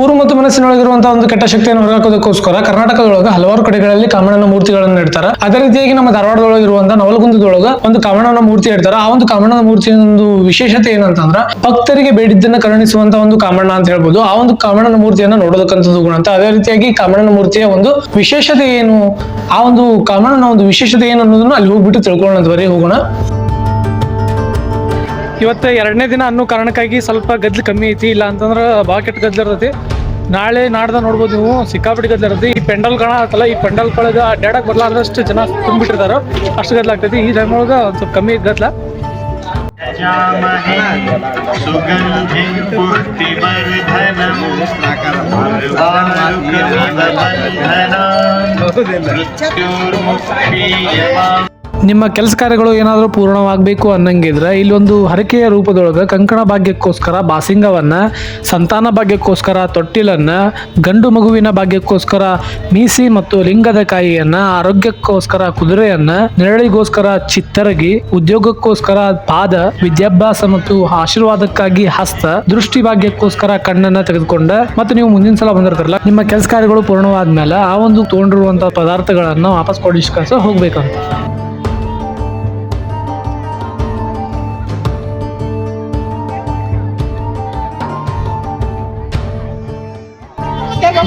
ಊರು ಮತ್ತು ಮನಸ್ಸಿನೊಳಗಿರುವಂತಹ ಒಂದು ಕೆಟ್ಟ ಶಕ್ತಿಯನ್ನು ಹೊರಹಾಕೋದಕ್ಕೋಸ್ಕರ ಕರ್ನಾಟಕದೊಳಗ ಹಲವಾರು ಕಡೆಗಳಲ್ಲಿ ಕಾಮಣ್ಣನ ಮೂರ್ತಿಗಳನ್ನು ಇಡ್ತಾರೆ ಅದೇ ರೀತಿಯಾಗಿ ನಮ್ಮ ಧಾರವಾಡದೊಳಗೆ ಇರುವಂತಹ ನವಲಗುಂದದೊಳಗ ಒಂದು ಕಾಮಣ್ಣನ ಮೂರ್ತಿ ಇಡ್ತಾರೆ ಆ ಒಂದು ಕಾಮಣ್ಣನ ಮೂರ್ತಿಯ ಒಂದು ವಿಶೇಷತೆ ಏನಂತಂದ್ರ ಭಕ್ತರಿಗೆ ಬೇಡಿದ್ದನ್ನ ಕರುಣಿಸುವಂತ ಒಂದು ಕಾಮಣ್ಣ ಅಂತ ಹೇಳ್ಬೋದು. ಆ ಒಂದು ಕಾಮಣ್ಣನ ಮೂರ್ತಿಯನ್ನ ನೋಡೋದಕ್ಕಂಥದ್ದು ಗುಣ ಅಂತ. ಅದೇ ರೀತಿಯಾಗಿ ಕಾಮಣ್ಣನ ಮೂರ್ತಿಯ ಒಂದು ವಿಶೇಷತೆ ಏನು? ಆ ಒಂದು ಕಾಮಣ್ಣನ ಒಂದು ವಿಶೇಷತೆ ಏನು ಅನ್ನೋದನ್ನ ಅಲ್ಲಿ ಹೋಗ್ಬಿಟ್ಟು ತಿಳ್ಕೊಳ್ಳೋಣ ಬರೀ ಹೋಗೋಣ. ಇವತ್ತು ಎರಡನೇ ದಿನ ಅನ್ನೋ ಕಾರಣಕ್ಕಾಗಿ ಸ್ವಲ್ಪ ಗದ್ಲು ಕಮ್ಮಿ ಐತಿ, ಇಲ್ಲ ಅಂತಂದ್ರೆ ಬಾಕೆಟ್ ಗದ್ದಲು ಇರ್ತೈತಿ. ನಾಳೆ ನಾಡ್ದ ನೋಡ್ಬೋದು ನೀವು, ಸಿಕ್ಕಾಪಟ್ಟಿ ಗದ್ಲು ಇರ್ತೈತಿ. ಈ ಪೆಂಡಲ್ ಕಣ ಕಾಣತ್ತಲ್ಲ ಈ ಪೆಂಡಲ್ ಕೊಳಗೆ ಅಡ್ಡಾಡಕ್ಕೆ ಬರಲಾರ್ದಷ್ಟು ಜನ ತುಂಬಿಟ್ಟಿರ್ತಾರೆ, ಅಷ್ಟು ಗದ್ದಲು ಆಗ್ತೈತಿ. ಈ ಟೈಮ್ ಒಳಗೆ ಸ್ವಲ್ಪ ಕಮ್ಮಿ ಗದ್ಲ ಸುಗಂಧಿ ನಿಮ್ಮ ಕೆಲಸ ಕಾರ್ಯಗಳು ಏನಾದರೂ ಪೂರ್ಣವಾಗಬೇಕು ಅನ್ನಂಗಿದ್ರೆ ಇಲ್ಲೊಂದು ಹರಕೆಯ ರೂಪದೊಳಗೆ ಕಂಕಣ ಭಾಗ್ಯಕ್ಕೋಸ್ಕರ, ಬಾಸಿಂಗವನ್ನು, ಸಂತಾನ ಭಾಗ್ಯಕ್ಕೋಸ್ಕರ, ತೊಟ್ಟಿಲನ್ನು, ಗಂಡು ಮಗುವಿನ ಭಾಗ್ಯಕ್ಕೋಸ್ಕರ ಮೀಸಿ ಮತ್ತು ಲಿಂಗದ ಕಾಯಿಯನ್ನು, ಆರೋಗ್ಯಕ್ಕೋಸ್ಕರ ಕುದುರೆಯನ್ನು, ನೆರಳಿಗೋಸ್ಕರ ಚಿತ್ತರಗಿ, ಉದ್ಯೋಗಕ್ಕೋಸ್ಕರ ಪಾದ, ವಿದ್ಯಾಭ್ಯಾಸ ಮತ್ತು ಆಶೀರ್ವಾದಕ್ಕಾಗಿ ಹಸ್ತ, ದೃಷ್ಟಿ ಭಾಗ್ಯಕ್ಕೋಸ್ಕರ ಕಣ್ಣನ್ನ ತೆಗೆದುಕೊಂಡ ಮತ್ತು ನೀವು ಮುಂದಿನ ಸಲ ಬಂದಿರ್ತಾರಲ್ಲ, ನಿಮ್ಮ ಕೆಲಸ ಕಾರ್ಯಗಳು ಪೂರ್ಣವಾದ ಮೇಲೆ ಆ ಒಂದು ತಗೊಂಡಿರುವಂತಹ ಪದಾರ್ಥಗಳನ್ನು ವಾಪಸ್ ಕೊಡಿಸ್ಕಸ ಹೋಗ್ಬೇಕಂತ.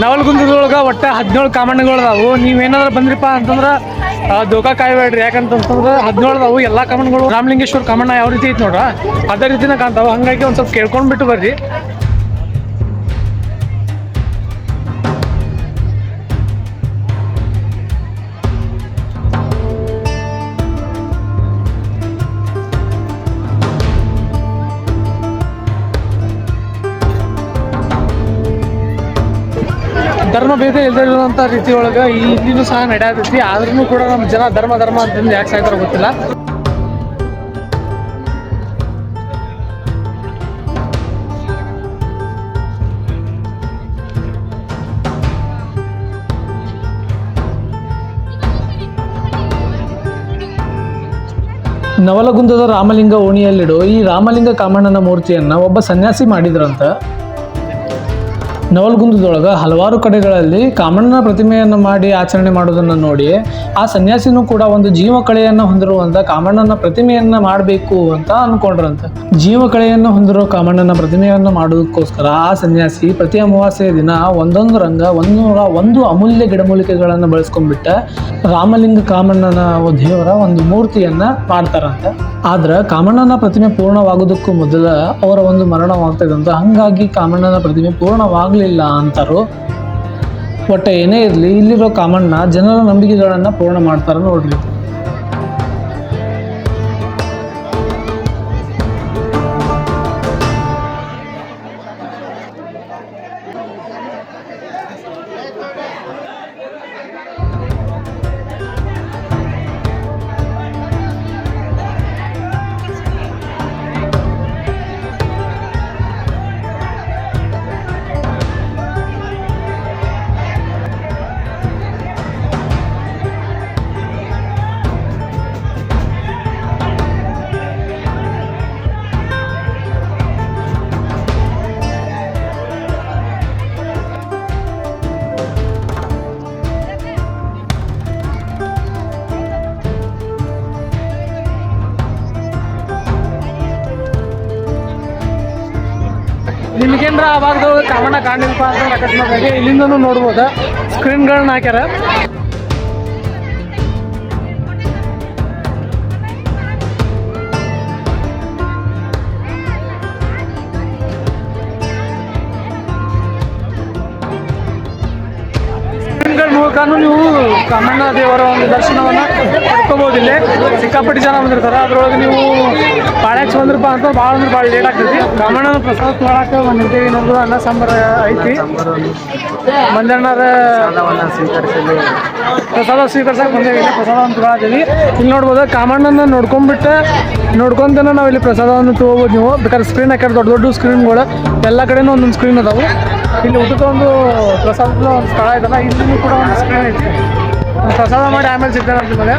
ನವಲಗುಂದದೊಳಗ ಒಟ್ಟ ಹದಿನೇಳು ಕಾಮಣ್ಣಗಳು ಅದಾವು. ನೀವೇನಾದ್ರು ಬಂದ್ರಿಪ್ಪ ಅಂತಂದ್ರೆ ದೋಖ ಕಾಯ್ಬೇಡ್ರಿ. ಯಾಕಂತಂದ್ರೆ ಹದಿನೇಳು ಅದಾವು. ಎಲ್ಲಾ ಕಾಮಣ್ಣಗಳು ರಾಮಲಿಂಗೇಶ್ವರ ಕಾಮಣ್ಣ ಯಾವ ರೀತಿ ಐತಿ ನೋಡ್ರ? ಅದೇ ರೀತಿನ ಕಾಣ್ತಾವೆ. ಹಂಗಾಗಿ ಒಂದು ಸ್ವಲ್ಪ ಕೇಳ್ಕೊಂಡ್ಬಿಟ್ಟು ಬರ್ರಿ. ಧರ್ಮ ಭೇದ ಇಲ್ಲದೆ ಇರುವಂತ ರೀತಿ ಒಳಗ ಇಲ್ಲಿನೂ ಸಹ ನಡೆಯತೈತಿ. ಆದ್ರೂ ಕೂಡ ನಮ್ಮ ಜನ ಧರ್ಮ ಧರ್ಮ ಅಂತಂದು ಯಾಕೆ ಸಾಯ್ತಾರೋ ಗೊತ್ತಿಲ್ಲ. ನವಲಗುಂದದ ರಾಮಲಿಂಗ ಓಣಿಯಲ್ಲಿಡೋ ಈ ರಾಮಲಿಂಗ ಕಾಮಣ್ಣನ ಮೂರ್ತಿಯನ್ನ ಒಬ್ಬ ಸನ್ಯಾಸಿ ಮಾಡಿದ್ರಂತ ನವಲಗುಂದದೊಳಗ ಹಲವಾರು ಕಡೆಗಳಲ್ಲಿ ಕಾಮಣ್ಣನ ಪ್ರತಿಮೆಯನ್ನು ಮಾಡಿ ಆಚರಣೆ ಮಾಡೋದನ್ನು ನೋಡಿ ಆ ಸನ್ಯಾಸಿನೂ ಕೂಡ ಒಂದು ಜೀವ ಕಳೆಯನ್ನು ಹೊಂದಿರುವಂತ ಕಾಮಣ್ಣನ ಪ್ರತಿಮೆಯನ್ನು ಮಾಡಬೇಕು ಅಂತ ಅಂದ್ಕೊಂಡ್ರಂತೆ ಜೀವಕಳೆಯನ್ನು ಹೊಂದಿರೋ ಕಾಮಣ್ಣನ ಪ್ರತಿಮೆಯನ್ನು ಮಾಡೋದಕ್ಕೋಸ್ಕರ ಆ ಸನ್ಯಾಸಿ ಪ್ರತಿ ಅಮಾವಾಸ್ಯೆಯ ದಿನ ಒಂದೊಂದು ರಂಗ, ಒಂದೂರ ಒಂದು ಅಮೂಲ್ಯ ಗಿಡಮೂಲಿಕೆಗಳನ್ನು ಬಳಸ್ಕೊಂಡ್ಬಿಟ್ಟ ರಾಮಲಿಂಗ ಕಾಮಣ್ಣನ ದೇವರ ಒಂದು ಮೂರ್ತಿಯನ್ನ ಮಾಡ್ತಾರಂತ. ಆದ್ರೆ ಕಾಮಣ್ಣನ ಪ್ರತಿಮೆ ಪೂರ್ಣವಾಗೋದಕ್ಕೂ ಮೊದಲ ಅವರ ಒಂದು ಮರಣವಾಗ್ತದಂತ ಹಂಗಾಗಿ ಕಾಮಣ್ಣನ ಪ್ರತಿಮೆ ಪೂರ್ಣವಾಗ್ಲಿಲ್ಲ ಅಂತಾರೋ ಒಟ್ಟು ಏನೇ ಇರಲಿ ಇಲ್ಲಿರೋ ಕಾಮಣ್ಣ ಜನರ ನಂಬಿಕೆಗಳನ್ನ ಪೂರ್ಣ ಮಾಡ್ತಾರೆ ನೋಡ್ರಿ. ನಿಮ್ಗೇನ್ರ ಆ ಭಾಗದೊಳಗೆ ಕಾಮಣ್ಣ ಕಾಣಿಲ್ಪ ಅಂತ ಅಕಸ್ಮಾತಾಗಿ ಇಲ್ಲಿಂದನೂ ನೋಡ್ಬೋದು? ಸ್ಕ್ರೀನ್ಗಳನ್ನ ಹಾಕ್ಯಾರ? ಮೂಲಕನೂ ನೀವು ಕಾಮಣ್ಣ ದೇವರ ಒಂದು ದರ್ಶನವನ್ನು ಪಡ್ಕೋಬೋದು ಇಲ್ಲಿ. ಸಿಕ್ಕಾಪಟ್ಟಿ ಜನ ಬಂದಿರ್ತಾರೆ. ಅದರೊಳಗೆ ನೀವು ಪಾಳ್ಯಕ್ಕೆ ಬಂದ್ರಪ್ಪ ಅಂತ ಭಾಳ ಅಂದ್ರೆ ಭಾಳ ಲೇಟ್ ಆಗ್ತೈತಿ. ಕಾಮಣ್ಣನ ಪ್ರಸಾದ ತೊಗೊಳಕ್ಕೆ ಬಂದಿರ್ತೀವಿ ಇನ್ನೊಂದು ಅನ್ನ ಸಾಂಬಾರ ಐತಿ. ಮಂಜಣ್ಣರ ಪ್ರಸಾದ ಸ್ವೀಕರಿಸಕ್ಕೆ ಬಂದೇವಿ. ಪ್ರಸಾದ ಅಂತ ಇಲ್ಲಿ ನೋಡ್ಬೋದು ಕಾಮಣ್ಣನ ನೋಡ್ಕೊಂಡ್ಬಿಟ್ಟು ನೋಡ್ಕೊಂತನ ನಾವು ಇಲ್ಲಿ ಪ್ರಸಾದವನ್ನು ತೊಗೋಬೋದು ನೀವು. ಬೇಕಾದ್ರೆ ಸ್ಕ್ರೀನ್ ಹಾಕಿದ್ರೆ ದೊಡ್ಡ ದೊಡ್ಡ ಸ್ಕ್ರೀನ್ಗಳು ಎಲ್ಲ ಕಡೆನೂ ಒಂದೊಂದು ಸ್ಕ್ರೀನ್ ಅದಾವು. ಇಲ್ಲಿ ಊಟದ ಒಂದು ಪ್ರಸಾದದ ಒಂದು ಸ್ಥಳ ಇದಲ್ಲ ಇಲ್ಲಿ ಕೂಡ ಒಂದು ಸ್ಕ್ರೀನ್ ಐತಿ. ಪ್ರಸಾದ ಮಾಡಿ ಆಮೇಲೆ ಸಿಗ್ತಾರೆ ನಿಮಗೆ